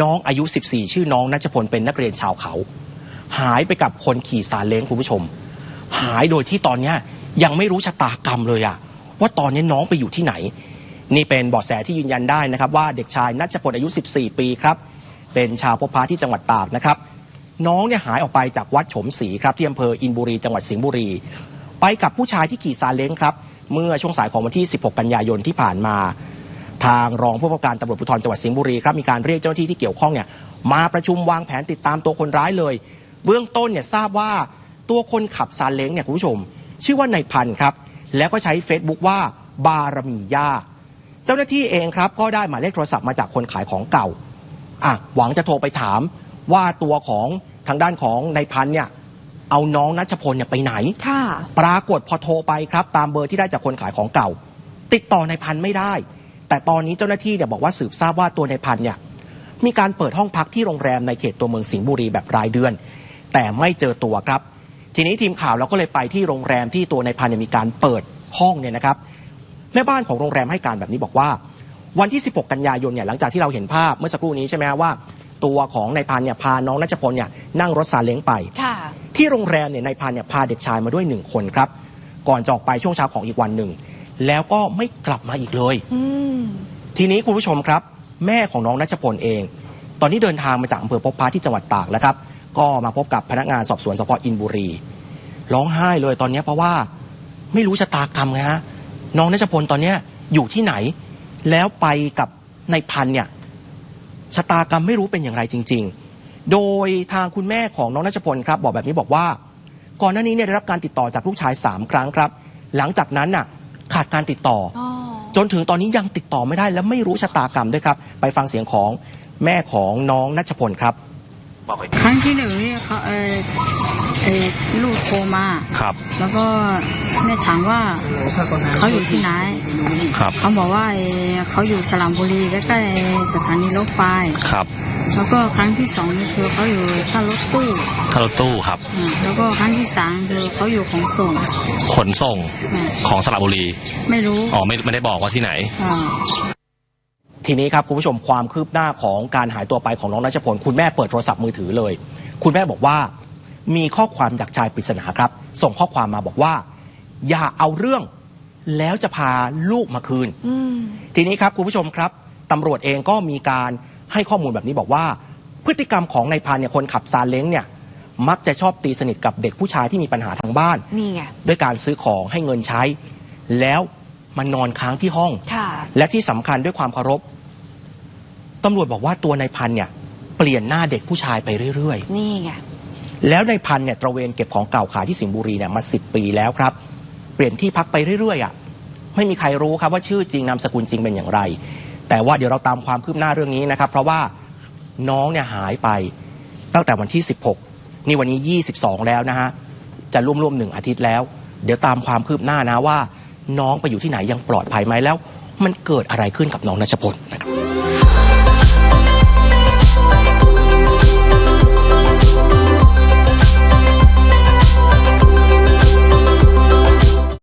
น้องอายุ 14 ชื่อน้องนัชพลเป็นนักเรียนชาวเขา หายไปกับคนขี่ซาเล้งคุณผู้ชม หายโดยที่ตอนนี้ยังไม่รู้ชะตากรรมเลยอะว่าตอนนี้น้องไปอยู่ที่ไหน นี่เป็นเบาะแสที่ยืนยันได้นะครับว่าเด็กชายนัชพลอายุ 14 ปีครับ เป็นชาวพบพาที่จังหวัดตากนะครับ น้องเนี่ยหายออกไปจากวัดโฉมศรีครับที่อำเภออินบุรีจังหวัดสิงห์บุรี ไปกับผู้ชายที่ขี่ซาเล้งครับเมื่อช่วงสายของวันที่ 16 กันยายนที่ผ่านมา ทางรองผู้กำกับการตำรวจภูธรจังหวัดสิงห์บุรีครับมีการเรียกเจ้าหน้าที่ที่เกี่ยวข้องเนี่ยมาประชุมวางแผนติดตามตัวคนร้ายเลย เบื้องต้นเนี่ยทราบว่าตัวคนขับซาเล้งเนี่ยคุณผู้ชม ชื่อว่านายพันธ์ครับแล้วก็ใช้ Facebook ว่าบารมีย่าเจ้าหน้าที่เองครับก็ได้หมายเลขโทรศัพท์มาจากคนขายของเก่าอะหวังจะโทรไปถามว่าตัวของทางด้านของนายพันธ์เนี่ยเอาน้องนัชพลเนี่ยไปไหนค่ะปรากฏพอโทรไปครับ ตามเบอร์ที่ได้จากคนขายของเก่า ติดต่อนายพันธ์ไม่ได้ แต่ตอนนี้เจ้าหน้าที่เนี่ยบอกว่าสืบทราบว่าตัวนายพันธ์เนี่ยมีการเปิดห้องพักที่โรงแรมในเขตตัวเมืองสิงห์บุรีแบบรายเดือน แต่ไม่เจอตัวครับ ทีนี้ทีมข่าวเราก็เลยไปที่โรงแรมที่ตัวนายพันธ์เนี่ยมีการเปิดห้องเนี่ยนะครับแม่บ้านของโรงแรมให้การแบบนี้บอกว่า วันที่ 16 กันยายนเนี่ยหลังจากที่เราเห็นภาพเมื่อสักครู่นี้ใช่ไหมฮะว่า ตัวของนายพันธ์เนี่ยพาน้องนัชพลเนี่ยนั่งรถซาเล้งไปค่ะที่โรงแรมเนี่ยนายพันธ์เนี่ยพาเด็กชายมาด้วยหนึ่งคนครับ ก่อนจะออกไปช่วงเช้าของอีกวันหนึ่ง แล้วก็ไม่กลับมาอีกเลยอืมทีนี้คุณผู้ชมครับ แม่ของน้องนัชพลเอง ตอนนี้เดินทางมาจากอำเภอพบพระที่จังหวัดตากแล้วครับ ก็มาพบกับพนักงานสอบสวนสพอินบุรี ร้องไห้เลยตอนนี้เพราะว่าไม่รู้ชะตากรรมไงฮะน้องนัชพลตอนเนี้ยอยู่ที่ไหน แล้วไปกับนายพันธ์เนี่ยชะตากรรมไม่รู้เป็นอย่างไรจริง ๆ โดยทางคุณแม่ของน้องนัชพลครับ บอกแบบนี้บอกว่า ก่อนหน้านี้เนี่ยได้รับการติดต่อจากลูกชายสามครั้งครับ หลังจากนั้นน่ะ ขาดการติดต่ออ๋อจนถึงตอนนี้ยังติดต่อไม่ได้ และไม่รู้ชะตากรรมด้วยครับ ไปฟังเสียงของแม่ของน้องนัชพลครับบอกไปครั้งที่หนึ่งเนี่ยเขาเออเออ ลูกโทรมาครับ แล้วก็แม่ถามว่าเขาอยู่ที่ไหนครับเขาบอกว่าเอ่อเขาอยู่สระบุรีใกล้ๆสถานีรถไฟครับ แล้วก็ครั้งที่สองนี่คือเขาอยู่ท่ารถตู้ถ้ารถตู้ครับอ่าแล้วก็ครั้งที่สามคือเขาอยู่ของส่ง ขนส่งอ่าของสระบุรี ไม่รู้อ๋อไม่ไม่ได้บอกว่าที่ไหนอ่าทีนี้ครับคุณผู้ชมความคืบหน้าของการหายตัวไปของน้องนัชพลคุณแม่เปิดโทรศัพท์มือถือเลย คุณแม่บอกว่า มีข้อความจากชายปริศนาครับ ส่งข้อความมาบอกว่า อย่าเอาเรื่อง แล้วจะพาลูกมาคืนอืมทีนี้ครับคุณผู้ชมครับตำรวจเองก็มีการให้ข้อมูลแบบนี้บอกว่า พฤติกรรมของนายพันธ์เนี่ยคนขับซาเล้งเนี่ยมักจะชอบตีสนิทกับเด็กผู้ชายที่มีปัญหาทางบ้านนี่ไงด้วยการซื้อของให้เงินใช้ แล้วมันนอนค้างที่ห้องค่ะและที่สำคัญด้วยความเคารพตำรวจบอกว่าตัวนายพันธ์เนี่ยเปลี่ยนหน้าเด็กผู้ชายไปเรื่อยนี่ไงๆ แล้วในพันเนี่ยตระเวนเก็บของเก่าขายที่สิงห์บุรีเนี่ยมาสิปีแล้วครับ เปลี่ยนที่พักไปเรื่อยๆอะไม่มีใครรู้ครับว่าชื่อจริงนามสกุลจริงเป็นอย่างไร แต่ว่าเดี๋ยวเราตามความคืบหน้าเรื่องนี้นะครับ เพราะว่าน้องเนี่ยหายไปตั้งแต่วันที่ 16 นี่วันนี้ 22 แล้วนะฮะจะร่วมๆหนึ่งอาทิตย์แล้ว เดี๋ยวตามความคืบหน้านะว่า น้องไปอยู่ที่ไหนยังปลอดภัยไหมแล้ว มันเกิดอะไรขึ้นกับน้องนัชพลนะครับ